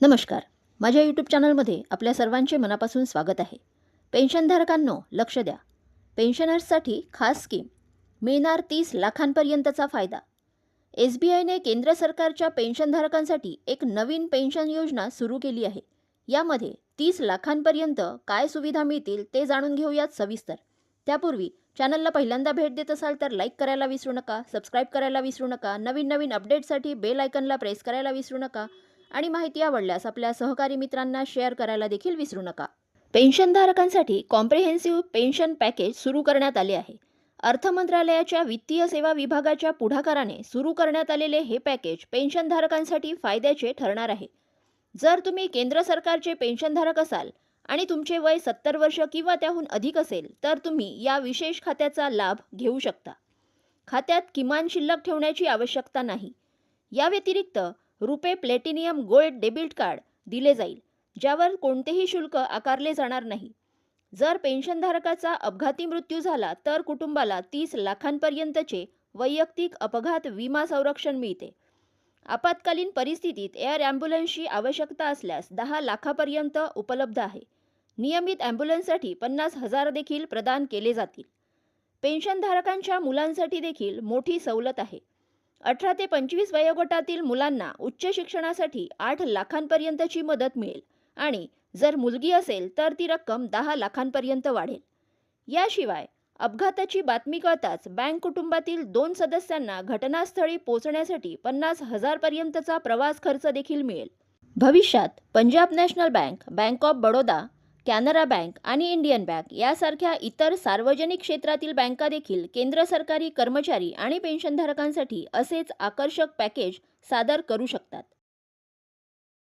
नमस्कार. माझ्या यूट्यूब चॅनलमध्ये आपल्या सर्वांचे मनापासून स्वागत आहे. पेन्शनधारकांनो लक्ष द्या. पेन्शनर्ससाठी खास स्कीम मिळणार तीस लाखांपर्यंतचा फायदा. एस बी आयने केंद्र सरकारच्या पेन्शनधारकांसाठी एक नवीन पेन्शन योजना सुरू केली आहे. यामध्ये तीस लाखांपर्यंत काय सुविधा मिळतील ते जाणून घेऊयात सविस्तर. त्यापूर्वी चॅनलला पहिल्यांदा भेट देत असाल तर लाईक करायला विसरू नका सबस्क्राईब करायला विसरू नका नवीन नवीन अपडेटसाठी बेल आयकनला प्रेस करायला विसरू नका. आणि माहिती आवडल्यास आपल्या सहकारी मित्रांना शेअर करायला देखील विसरू नका. पेन्शनधारकांसाठी कॉम्प्रिहेन्सिव्ह पेन्शन पॅकेज सुरू करण्यात आले आहे. अर्थ मंत्रालयाच्या वित्तीय सेवा विभागाच्या पुढाकाराने सुरू करण्यात आलेले हे पॅकेज पेन्शनधारकांसाठी फायद्याचे ठरणार आहे. जर तुम्ही केंद्र सरकारचे पेन्शनधारक असाल आणि तुमचे वय सत्तर वर्ष किंवा त्याहून अधिक असेल तर तुम्ही या विशेष खात्याचा लाभ घेऊ शकता. खात्यात किमान शिल्लक ठेवण्याची आवश्यकता नाही. या व्यतिरिक्त RuPay platinum gold debit card दिले जाईल ज्यावर कोणतेही शुल्क आकारले जाणार नाही. जर पेन्शनधारकाचा अपघाती मृत्यू झाला तर कुटुंबाला तीस लाखांपर्यंतचे वैयक्तिक अपघात विमा संरक्षण मिळते. आपत्कालीन परिस्थितीत एअर ॲम्ब्युलन्सची आवश्यकता असल्यास दहा लाखापर्यंत उपलब्ध आहे. नियमित ॲम्ब्युलन्ससाठी पन्नास हजार देखील प्रदान केले जातील. पेन्शनधारकांच्या मुलांसाठी देखील मोठी सवलत आहे. अठरा ते पंचवीस वयोगटातील मुलांना उच्च शिक्षणासाठी आठ लाखांपर्यंतची मदत मिळेल. आणि जर मुलगी असेल तर ती रक्कम दहा लाखांपर्यंत वाढेल. याशिवाय अपघाताची बातमी कळताच बँक कुटुंबातील दोन सदस्यांना घटनास्थळी पोहोचण्यासाठी पन्नास हजारपर्यंतचा प्रवास खर्च देखील मिळेल. भविष्यात Punjab national bank bank of Baroda Canara bank आणि इंडियन बँक यासारख्या इतर सार्वजनिक क्षेत्रातील बँका देखील केंद्र सरकारी कर्मचारी आणि पेन्शनधारकांसाठी असेच आकर्षक पॅकेज सादर करू शकतात.